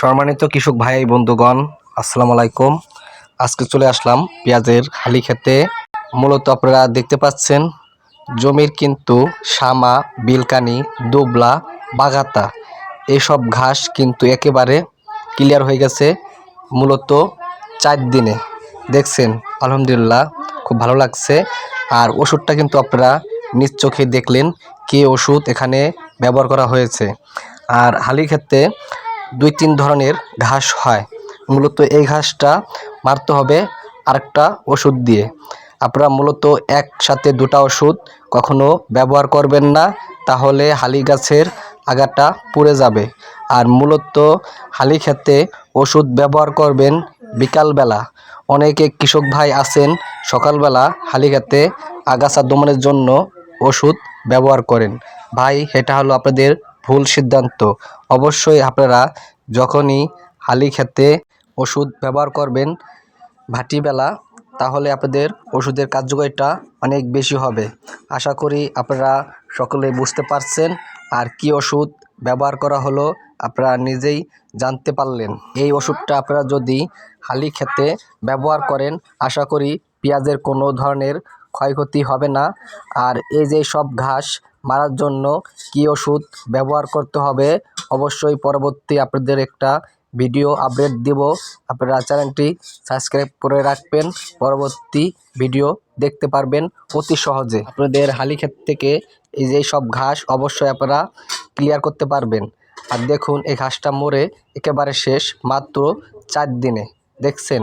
সম্মানিত কৃষক ভাই, বন্ধুগণ, আসসালামু আলাইকুম। আজকে চলে আসলাম পেঁয়াজের হালি খেতে। মূলত আপনারা দেখতে পাচ্ছেন জমির কিন্তু শামা বিলকানি, দুবলা, বাগাতা এইসব ঘাস কিন্তু একেবারে ক্লিয়ার হয়ে গেছে মূলত চার দিনে। দেখছেন, আলহামদুলিল্লাহ, খুব ভালো লাগছে। আর ওষুধটা কিন্তু আপনারা নিজ চোখে দেখলেন কি ওষুধ এখানে ব্যবহার করা হয়েছে। আর হালি ক্ষেত্রে দুই তিন ধরনের ঘাস হয়। মূলত এই ঘাসটা মারতে হবে আরেকটা ওষুধ দিয়ে। আপনারা মূলত একসাথে দুটা ওষুধ কখনো ব্যবহার করবেন না, তাহলে হালি গাছের আগাটা পুড়ে যাবে। আর মূলত হালি খেতে ওষুধ ব্যবহার করবেন বিকালবেলা। অনেকে কৃষক ভাই আছেন, সকালবেলা হালি খেতে আগাছা দমনের জন্য ওষুধ ব্যবহার করেন। ভাই, এটা হলো আপনাদের ভুল সিদ্ধান্ত। অবশ্যই আপনারা যখনই হালি খেতে ওষুধ ব্যবহার করবেন ভাটিবেলা, তাহলে আপনাদের ওষুধের কার্যকারিতা অনেক বেশি হবে। আশা করি আপনারা সকলে বুঝতে পারছেন আর কি ওষুধ ব্যবহার করা হলো আপনারা নিজেই জানতে পারলেন। এই ওষুধটা আপনারা যদি হালি খেতে ব্যবহার করেন, আশা করি পেঁয়াজের কোনো ধরনের ক্ষয়ক্ষতি হবে না। আর এই যে সব ঘাস মারার জন্য কি ওষুধ ব্যবহার করতে হবে, অবশ্যই পরবর্তী আপনাদের একটা ভিডিও আপডেট দিব। আপনারা চ্যানেলটি সাবস্ক্রাইব করে রাখবেন, পরবর্তী ভিডিও দেখতে পারবেন অতি সহজে। আপনাদের হালি ক্ষেত থেকে এই যে সব ঘাস অবশ্যই আপনারা ক্লিয়ার করতে পারবেন। আর দেখুন, এই ঘাসটা মরে একেবারে শেষ, মাত্র চার দিনে, দেখছেন?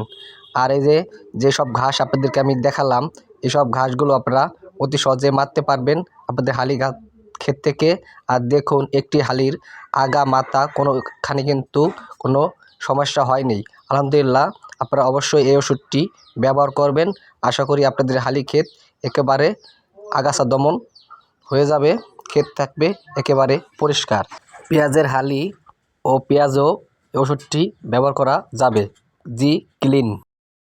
আর এই যে যেসব ঘাস আপনাদেরকে আমি দেখালাম এসব ঘাসগুলো আপনারা অতি সহজে মারতে পারবেন আপনাদের হালি ঘাস ক্ষেত থেকে। আর দেখুন, একটি হালির আগা মাথা কোনোখানে কিন্তু কোনো সমস্যা হয়নি। আলহামদুলিল্লাহ, আপনারা অবশ্যই এই ওষুধটি ব্যবহার করবেন। আশা করি আপনাদের হালি ক্ষেত একেবারে আগাছা দমন হয়ে যাবে, ক্ষেত থাকবে একেবারে পরিষ্কার। পেঁয়াজের হালি ও পেঁয়াজও ওষুধটি ব্যবহার করা যাবে। G clean.